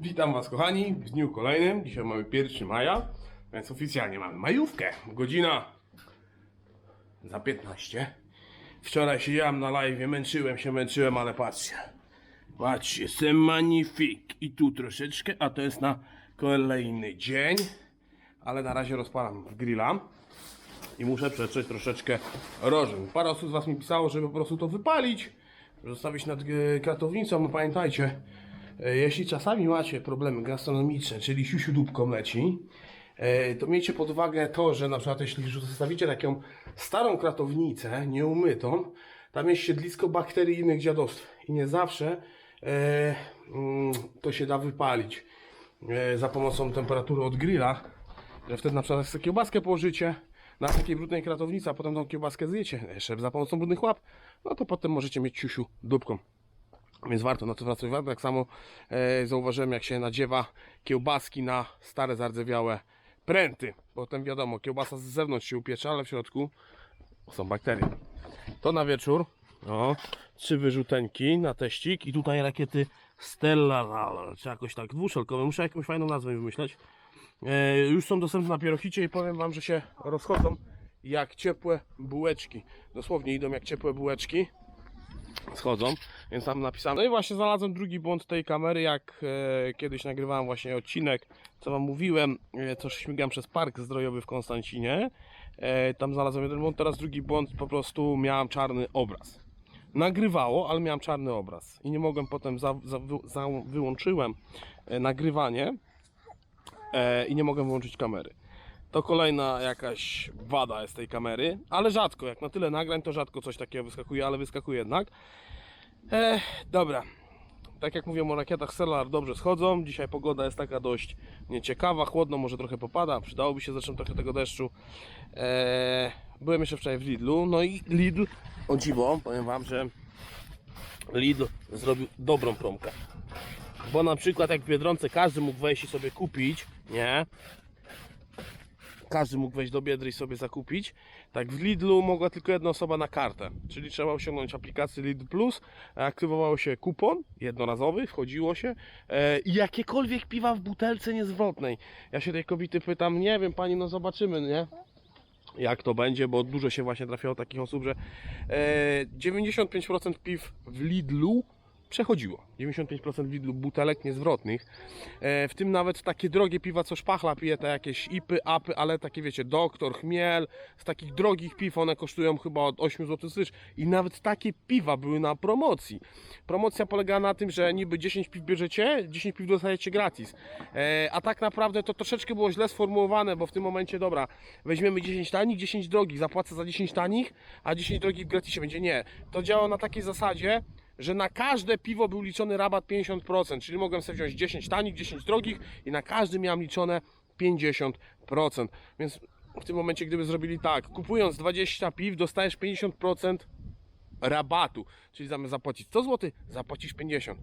Witam Was kochani w dniu kolejnym. Dzisiaj mamy 1 maja, więc oficjalnie mamy majówkę. Godzina za 15. Wczoraj siedziałem na live, męczyłem się, męczyłem, ale patrzcie. Patrzcie, jestem magnifik. I tu troszeczkę, a to jest na kolejny dzień. Ale na razie rozpalam grilla. I muszę przetrzeć troszeczkę rożyn. Parę osób z Was mi pisało, żeby po prostu to wypalić. Zostawić nad e, kratownicą. No pamiętajcie, jeśli czasami macie problemy gastronomiczne, czyli siusiu dupką leci, e, to miejcie pod uwagę to, że na przykład jeśli zostawicie taką starą kratownicę, nieumytą, tam jest siedlisko bakteryjnych dziadostw i nie zawsze e, mm, to się da wypalić e, za pomocą temperatury od grilla, że wtedy na przykład sobie kiełbaskę położycie na takiej brudnej kratownicy, a potem tą kiełbaskę zjecie jeszcze za pomocą brudnych łap, no to potem możecie mieć siusiu dupką. Więc warto na to zwracać uwagę. Tak samo e, zauważyłem, jak się nadziewa kiełbaski na stare, zardzewiałe pręty. Potem wiadomo, kiełbasa z zewnątrz się upiecze, ale w środku są bakterie. To na wieczór. O, trzy wyrzuteńki na teścik i tutaj rakiety Stella, czy jakoś tak dwuszelkowe. Muszę jakąś fajną nazwę wymyśleć. E, już są dostępne na Pierochicie i powiem Wam, że się rozchodzą jak ciepłe bułeczki. Dosłownie idą jak ciepłe bułeczki schodzą, więc tam napisałem. No i właśnie znalazłem drugi błąd tej kamery, jak e, kiedyś nagrywałem właśnie odcinek, co wam mówiłem, e, co śmigam przez park zdrojowy w Konstancinie. E, tam znalazłem jeden błąd, teraz drugi błąd, po prostu miałem czarny obraz. Nagrywało, ale miałem czarny obraz i nie mogłem potem, za, za, za, wyłączyłem e, nagrywanie e, i nie mogłem wyłączyć kamery. To kolejna jakaś wada jest tej kamery, ale rzadko, jak na tyle nagrań, to rzadko coś takiego wyskakuje, ale wyskakuje jednak. E, dobra, tak jak mówiłem o rakietach Stellar dobrze schodzą. Dzisiaj pogoda jest taka dość nieciekawa, chłodno, może trochę popada. Przydałoby się zresztą trochę tego deszczu. E, byłem jeszcze wczoraj w Lidlu, no i Lidl, o dziwo, powiem Wam, że Lidl zrobił dobrą promkę. Bo na przykład jak w Biedronce każdy mógł wejść i sobie kupić, nie? Każdy mógł wejść do Biedry i sobie zakupić. Tak w Lidlu mogła tylko jedna osoba na kartę. Czyli trzeba osiągnąć aplikację Lidl Plus, aktywowało się kupon jednorazowy, wchodziło się e, i jakiekolwiek piwa w butelce niezwrotnej. Ja się tej kobiety pytam, nie wiem pani, no zobaczymy, nie? jak to będzie, bo dużo się właśnie trafiało takich osób, że e, 95% piw w Lidlu przechodziło. 95% w Lidlu butelek niezwrotnych. E, w tym nawet takie drogie piwa, co szpachla pije, te jakieś ipy, apy, ale takie wiecie, doktor, chmiel, z takich drogich piw, one kosztują chyba od 8 zł stycz i nawet takie piwa były na promocji. Promocja polega na tym, że niby 10 piw bierzecie, 10 piw dostajecie gratis. E, a tak naprawdę to troszeczkę było źle sformułowane, bo w tym momencie, dobra, weźmiemy 10 tanich, 10 drogich, zapłacę za 10 tanich, a 10 drogich w gratisie będzie. Nie. To działa na takiej zasadzie, że na każde piwo był liczony rabat 50%, czyli mogłem sobie wziąć 10 tanich, 10 drogich i na każdy miałem liczone 50%. Więc w tym momencie, gdyby zrobili tak, kupując 20 piw, dostajesz 50% rabatu, czyli zamiast zapłacić 100 zł, zapłacisz 50.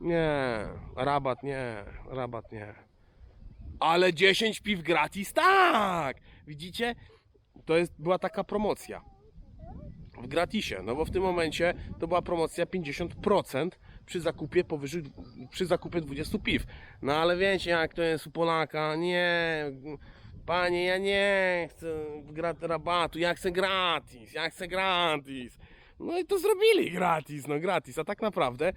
Nie, rabat nie, rabat nie. Ale 10 piw gratis, tak! Widzicie? To jest, była taka promocja w gratisie, no bo w tym momencie to była promocja 50% przy zakupie powyżej, przy zakupie 20 piw. No ale wiecie jak to jest u Polaka, nie, panie ja nie chcę rabatu, ja chcę gratis, ja chcę gratis. No i to zrobili gratis, no gratis, a tak naprawdę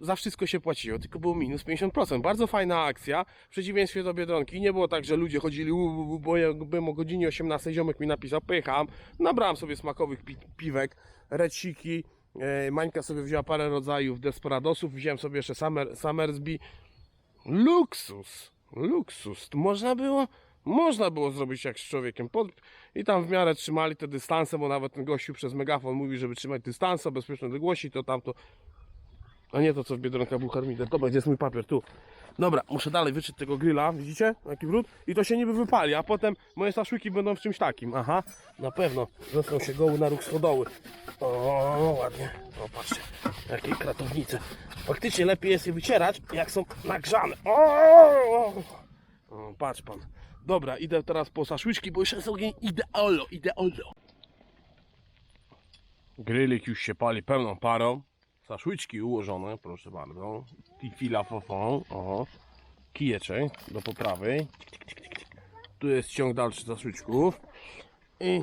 za wszystko się płaciło, tylko było minus 50%. Bardzo fajna akcja, w przeciwieństwie do Biedronki. Nie było tak, że ludzie chodzili, u, u, u, bo ja byłem o godzinie 18, ziomek mi napisał, pycham, nabrałem sobie smakowych pi piwek, reciki, e, Mańka sobie wzięła parę rodzajów Desperadosów, wziąłem sobie jeszcze Summer, Summersby. Luksus, luksus. Można było, można było zrobić jak z człowiekiem. I tam w miarę trzymali te dystanse, bo nawet ten gościu przez megafon mówi, żeby trzymać dystanse, bezpieczne odległości, to tamto. A nie to co w Biedronkach był harmider. Dobra, gdzie jest mój papier? Tu. Dobra, muszę dalej wyczyć tego grilla, widzicie? Jaki wrót? I to się niby wypali, a potem moje szaszłyki będą w czymś takim. Aha, na pewno. Został się goły na róg schodoły. O, ładnie. O, patrzcie, jakie kratownice. Faktycznie lepiej jest je wycierać, jak są nagrzane. O, patrz pan. Dobra, idę teraz po szaszłyczki, bo już jest ogień ideolo, ideolo. Grylik już się pali pełną parą. Zaszłyczki ułożone, proszę bardzo. Chwila fofą. O. Kijeczek do poprawy. Tu jest ciąg dalszy zaszłyczków. I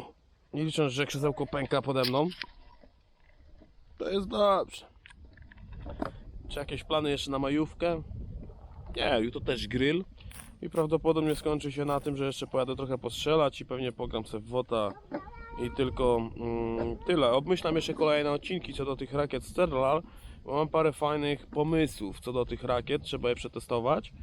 nie licząc, że krzesełko pęka pode mną. To jest dobrze. Czy jakieś plany jeszcze na majówkę? Nie, jutro też grill. I prawdopodobnie skończy się na tym, że jeszcze pojadę trochę postrzelać i pewnie pogram sobie w WOTA i tylko mm, tyle. Obmyślam jeszcze kolejne odcinki co do tych rakiet Sterlar, bo mam parę fajnych pomysłów co do tych rakiet, trzeba je przetestować,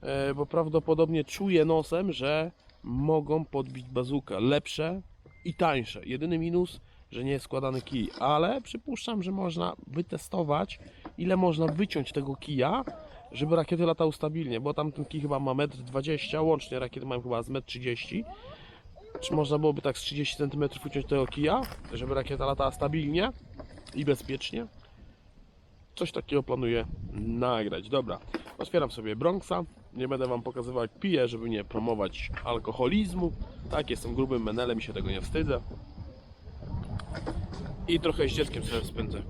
e, bo prawdopodobnie czuję nosem, że mogą podbić bazukę. Lepsze i tańsze. Jedyny minus, że nie jest składany kij, ale przypuszczam, że można wytestować, ile można wyciąć tego kija, żeby rakiety latały stabilnie, bo tam ten kij chyba ma 1,20 m, łącznie rakiety mają chyba z 1,30 m. Czy można byłoby tak z 30 cm uciąć tego kija, żeby rakieta latała stabilnie i bezpiecznie? Coś takiego planuję nagrać. Dobra, otwieram sobie Bronxa. Nie będę Wam pokazywał jak piję, żeby nie promować alkoholizmu. Tak, jestem grubym menelem i się tego nie wstydzę. I trochę z dzieckiem sobie spędzę.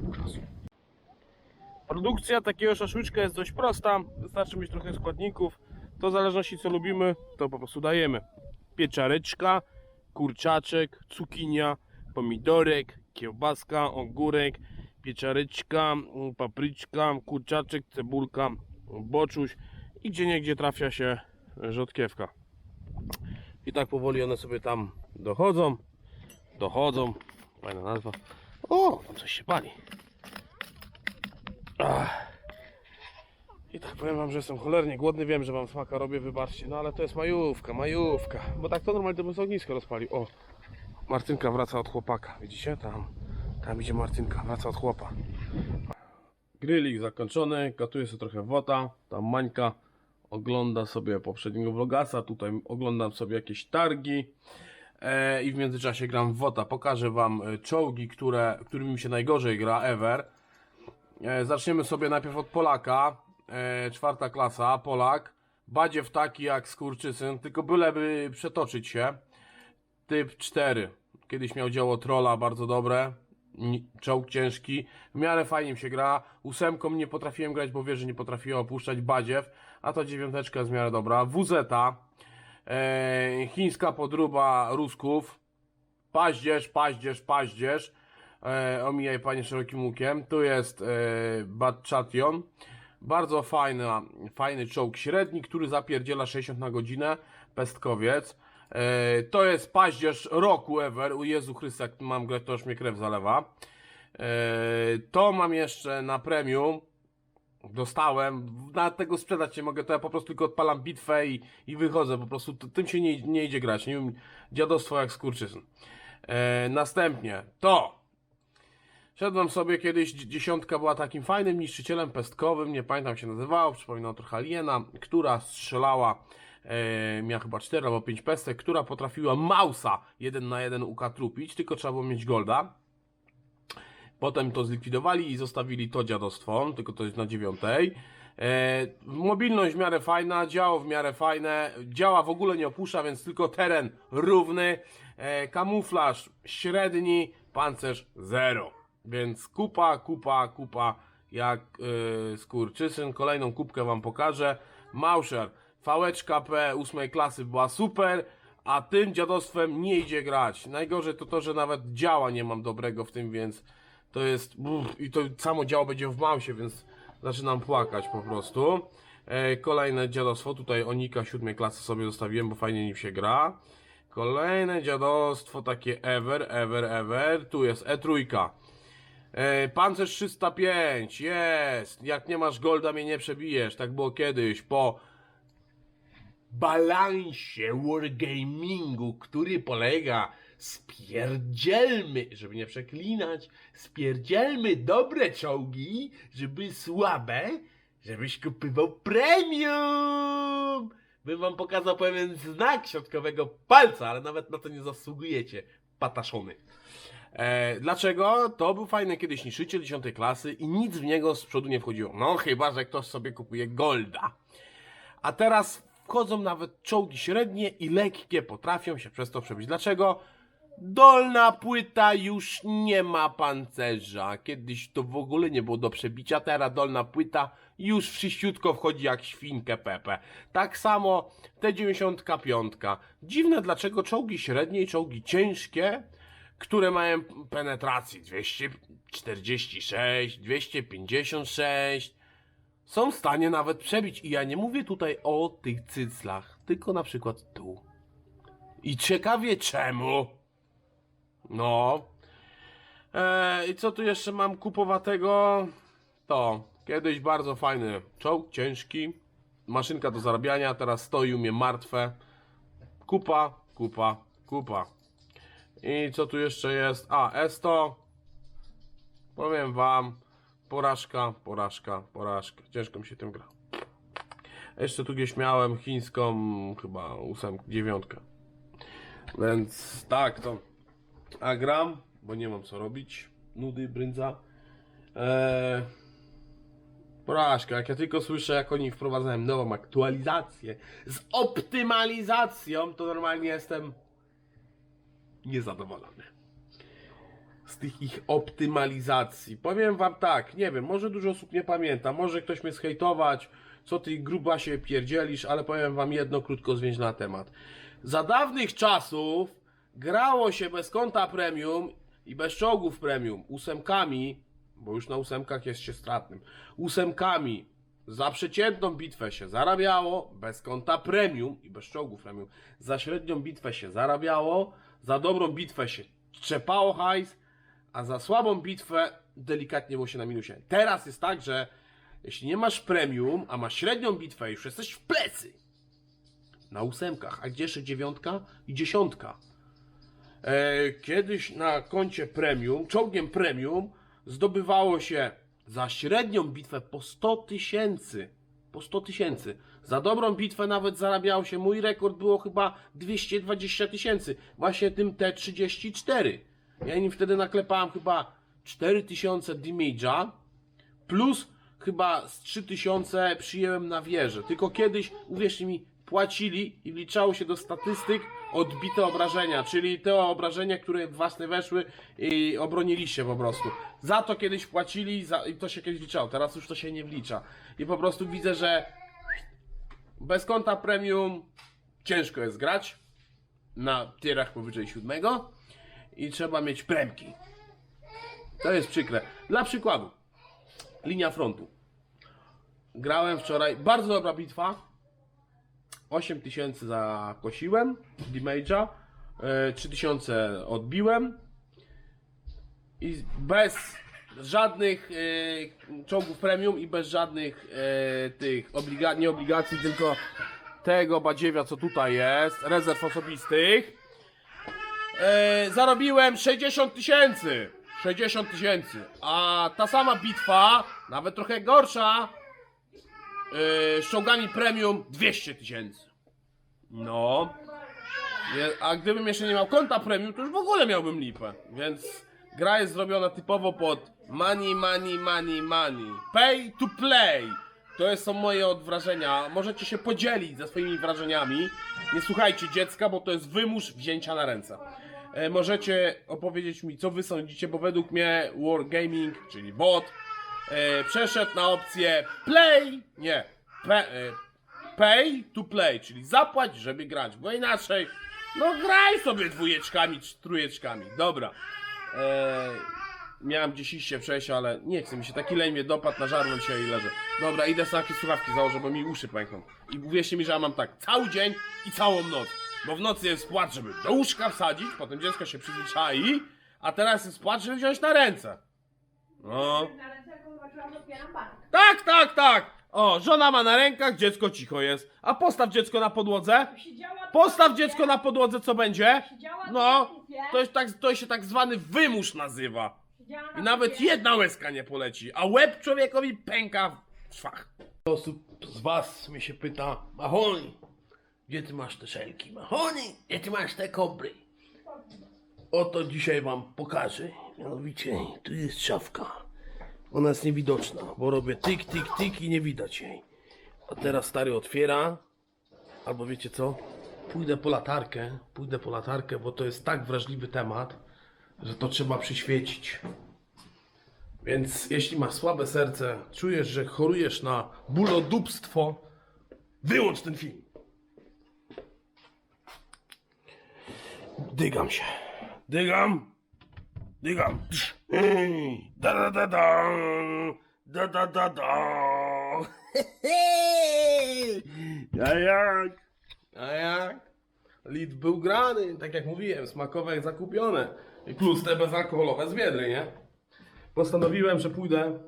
Produkcja takiego szaszłyczka jest dość prosta. Wystarczy mieć trochę składników. To w zależności co lubimy, to po prostu dajemy. Pieczareczka, kurczaczek, cukinia, pomidorek, kiełbaska, ogórek, pieczareczka, mm, papryczka, kurczaczek, cebulka, boczuś i gdzie niegdzie trafia się rzodkiewka. I tak powoli one sobie tam dochodzą, dochodzą. Fajna nazwa. O, tam coś się pali. Ach. I tak powiem wam, że jestem cholernie głodny, wiem, że wam smaka robię, wybaczcie, no ale to jest majówka, majówka. Bo tak to normalnie to bym sobie ognisko rozpalił. O, Martynka wraca od chłopaka, widzicie? Tam, tam idzie Martynka, wraca od chłopa. Grillik zakończony, gotuje sobie trochę wota, tam Mańka ogląda sobie poprzedniego vlogasa, tutaj oglądam sobie jakieś targi e, i w międzyczasie gram w wota. Pokażę wam e, czołgi, które, którymi mi się najgorzej gra ever. E, zaczniemy sobie najpierw od Polaka. E, czwarta klasa, Polak. Badziew taki jak skurczysyn, tylko byleby przetoczyć się. Typ 4. Kiedyś miał dzieło trolla, bardzo dobre. Czołg ciężki. W miarę fajnie się gra. Ósemką nie potrafiłem grać, bo wiesz, że nie potrafiłem opuszczać Badziew. A to dziewiąteczka jest w miarę dobra. WZ. E, chińska podruba Rusków. Paździerz, paździerz, paździerz. E, omijaj panie szerokim łukiem. Tu jest e. Bardzo fajna, fajny czołg średni, który zapierdziela 60 na godzinę. Pestkowiec. E, to jest paździerz roku ever. U Jezu Chrysta, jak mam grać, to już mnie krew zalewa. E, to mam jeszcze na premium. Dostałem, na tego sprzedać nie mogę, to ja po prostu tylko odpalam bitwę i, i wychodzę, po prostu tym się nie, nie idzie grać, nie wiem, dziadostwo jak skurczysyn. E, następnie to, Szedłem sobie kiedyś, dzi- dziesiątka była takim fajnym niszczycielem pestkowym, nie pamiętam jak się nazywało, przypominał trochę aliena, która strzelała, e, miała chyba 4 albo 5 pestek, która potrafiła Mausa jeden na jeden ukatrupić, tylko trzeba było mieć golda. Potem to zlikwidowali i zostawili to dziadostwo, tylko to jest na dziewiątej. E, mobilność w miarę fajna, działo w miarę fajne, działa w ogóle nie opuszcza, więc tylko teren równy, e, kamuflaż średni, pancerz zero. Więc kupa, kupa, kupa, jak yy, skurczysyn. Kolejną kubkę wam pokażę. Mauscher, fałeczka P 8 klasy była super, a tym dziadostwem nie idzie grać. Najgorzej to to, że nawet działa nie mam dobrego w tym, więc to jest... Uff, I to samo działo będzie w mausie, więc zaczynam płakać po prostu. E, kolejne dziadostwo, tutaj Onika 7 klasy sobie zostawiłem, bo fajnie nim się gra. Kolejne dziadostwo takie ever, ever, ever. Tu jest E3. E, pancerz 305, jest! Jak nie masz golda, mnie nie przebijesz. Tak było kiedyś, po balansie wargamingu, który polega spierdzielmy, żeby nie przeklinać, spierdzielmy dobre czołgi, żeby słabe, żebyś kupywał premium! Bym wam pokazał pewien znak środkowego palca, ale nawet na to nie zasługujecie, pataszony. E, dlaczego? To był fajny kiedyś niszczyciel 10 klasy i nic w niego z przodu nie wchodziło. No chyba, że ktoś sobie kupuje golda. A teraz wchodzą nawet czołgi średnie i lekkie, potrafią się przez to przebić. Dlaczego? Dolna płyta już nie ma pancerza. Kiedyś to w ogóle nie było do przebicia, teraz dolna płyta już wszyściutko wchodzi jak świnkę Pepe. Tak samo T95. Dziwne dlaczego czołgi średnie i czołgi ciężkie, które mają penetracji 246, 256, są w stanie nawet przebić. I ja nie mówię tutaj o tych cyclach, tylko na przykład tu. I ciekawie czemu. No. E, I co tu jeszcze mam kupowatego? To kiedyś bardzo fajny czołg, ciężki. Maszynka do zarabiania, teraz stoi u mnie martwe. Kupa, kupa, kupa. I co tu jeszcze jest? A, Esto. Powiem wam, porażka, porażka, porażka. Ciężko mi się tym gra. Jeszcze tu gdzieś miałem chińską, chyba ósemkę, dziewiątkę. Więc tak, to. A gram, bo nie mam co robić. Nudy, brędza. Eee, porażka, jak ja tylko słyszę, jak oni wprowadzają nową aktualizację z optymalizacją, to normalnie jestem niezadowolony. Z tych ich optymalizacji. Powiem wam tak, nie wiem, może dużo osób nie pamięta, może ktoś mnie zhejtować, co ty gruba się pierdzielisz, ale powiem wam jedno krótko zwięźle na temat. Za dawnych czasów grało się bez konta premium i bez czołgów premium, ósemkami, bo już na ósemkach jest się stratnym, ósemkami za przeciętną bitwę się zarabiało, bez konta premium i bez czołgów premium. Za średnią bitwę się zarabiało, za dobrą bitwę się trzepało hajs, a za słabą bitwę delikatnie było się na minusie. Teraz jest tak, że jeśli nie masz premium, a masz średnią bitwę, już jesteś w plecy. Na ósemkach, a gdzie jeszcze dziewiątka i dziesiątka? E, kiedyś na koncie premium, czołgiem premium, zdobywało się za średnią bitwę po 100 tysięcy. Po 100 tysięcy. Za dobrą bitwę nawet zarabiało się, mój rekord było chyba 220 tysięcy. Właśnie tym T34. Ja nim wtedy naklepałem chyba 4000 damage'a, plus chyba z 3000 przyjęłem na wieżę. Tylko kiedyś, uwierzcie mi, płacili i wliczało się do statystyk odbite obrażenia, czyli te obrażenia, które w was nie weszły i obroniliście po prostu. Za to kiedyś płacili za, i to się kiedyś wliczało, teraz już to się nie wlicza. I po prostu widzę, że bez konta premium ciężko jest grać na tierach powyżej siódmego i trzeba mieć premki. To jest przykre. Dla przykładu, linia frontu. Grałem wczoraj, bardzo dobra bitwa. 8000 zakosiłem damage'a, e, 3000 odbiłem i bez żadnych e, czołgów premium i bez żadnych e, tych obliga nie obligacji, tylko tego badziewia co tutaj jest, rezerw osobistych. E, zarobiłem 60 tysięcy. 60 tysięcy. A ta sama bitwa, nawet trochę gorsza, z czołgami premium 200 tysięcy. No. A gdybym jeszcze nie miał konta premium, to już w ogóle miałbym lipę. Więc gra jest zrobiona typowo pod money, money, money, money. Pay to play. To są moje odwrażenia. Możecie się podzielić ze swoimi wrażeniami. Nie słuchajcie dziecka, bo to jest wymusz wzięcia na ręce. E, możecie opowiedzieć mi, co wy sądzicie, bo według mnie Wargaming, czyli bot, e, przeszedł na opcję play, nie, e, pay to play, czyli zapłać, żeby grać, bo inaczej, no graj sobie dwójeczkami czy trójeczkami. Dobra. E, miałem iść się przejść, ale nie chcę mi się, taki leń mnie dopadł, nażarłem się i leżę. Dobra, idę sobie takie słuchawki założę, bo mi uszy pękną. I uwierzcie mi, że ja mam tak cały dzień i całą noc. Bo w nocy jest płacz, żeby do łóżka wsadzić, potem dziecko się przyzwyczai, a teraz jest płacz, żeby wziąć na ręce. No. Na ręce jak zobaczyłam, otwieram bank. Tak, tak, tak! O, żona ma na rękach, dziecko cicho jest. A postaw dziecko na podłodze. Siedziała Postaw dziecko na podłodze, co będzie? Siedziała No, na kupie. to, jest tak, to się tak zwany wymusz nazywa. Siedziała I na nawet kupie. jedna łezka nie poleci, a łeb człowiekowi pęka w szwach. Osób z was mnie się pyta, Mahoni, gdzie ty masz te szelki? Mahoni, gdzie ty masz te kobry? Oto dzisiaj wam pokażę. Mianowicie, tu jest szafka. Ona jest niewidoczna, bo robię tyk, tyk, tyk i nie widać jej. A teraz stary otwiera. Albo wiecie co? pójdę po latarkę, pójdę po latarkę, bo to jest tak wrażliwy temat, że to trzeba przyświecić. Więc jeśli masz słabe serce, czujesz, że chorujesz na bólodupstwo, wyłącz ten film. Dygam się. Dygam. Dygam. Da da da da. Da da da da. A jak? A jak? Lid był grany, tak jak mówiłem, smakowe zakupione. I plus te bezalkoholowe z Wiedry, nie? Postanowiłem, że pójdę,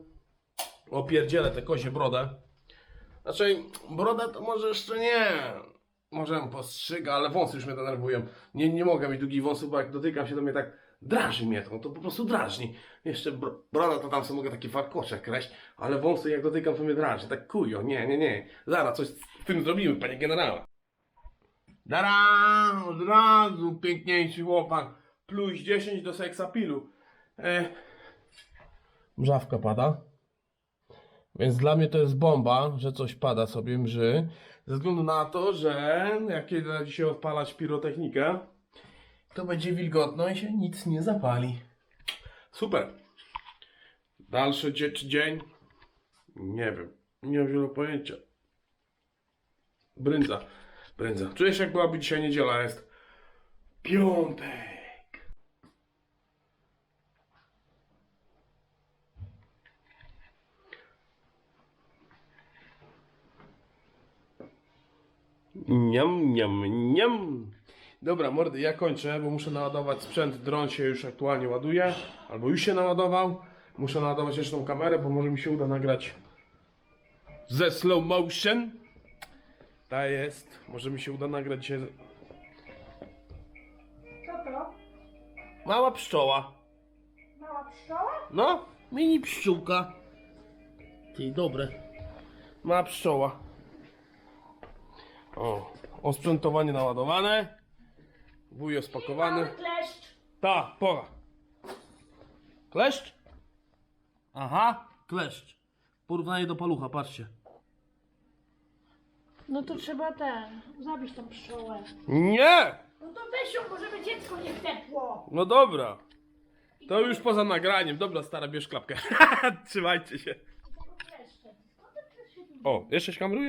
opierdzielę tę kozie brodę. Znaczy, brodę to może jeszcze nie. Może postrzyga, ale wąsy już mnie denerwują. Nie, nie mogę mieć długich wąsów, bo jak dotykam się, to mnie tak drażni mnie to. To po prostu drażni. Jeszcze br- to tam sobie mogę takie warkocze kreść, ale wąsy jak dotykam, to mnie drażni. Tak kujo, nie, nie, nie. Zaraz coś z tym zrobimy, panie generale. Dara, od razu piękniejszy chłopak. Plus 10 do seksapilu. E, mrzawka pada. Więc dla mnie to jest bomba, że coś pada sobie mrzy. Ze względu na to, że jak kiedy dzisiaj odpalać pirotechnikę, to będzie wilgotno i się nic nie zapali. Super. Dalszy dzie- dzień? Nie wiem. Nie mam zielonego pojęcia. Brędza. Brędza. Czujesz jak byłaby dzisiaj niedziela jest? Piątek. Niam, niam, niam. Dobra, mordy, ja kończę, bo muszę naładować sprzęt. Dron się już aktualnie ładuje, albo już się naładował. Muszę naładować jeszcze tą kamerę, bo może mi się uda nagrać ze slow motion. Ta jest. Może mi się uda nagrać z- Co to? Mała pszczoła. Mała pszczoła? No, mini pszczółka. Ty, dobre. Mała pszczoła. O, osprzętowanie naładowane. Wujo spakowany. Kleszcz. Ta, pora. Kleszcz? Aha, kleszcz. Porównanie do palucha, patrzcie. No to trzeba ten, zabić tą pszczołę. Nie! No to weź ją, bo żeby dziecko nie wtepło. No dobra. To już poza nagraniem. Dobra, stara, bierz klapkę. Trzymajcie się. Kleszcze. No to O, jeszcze się kameruje?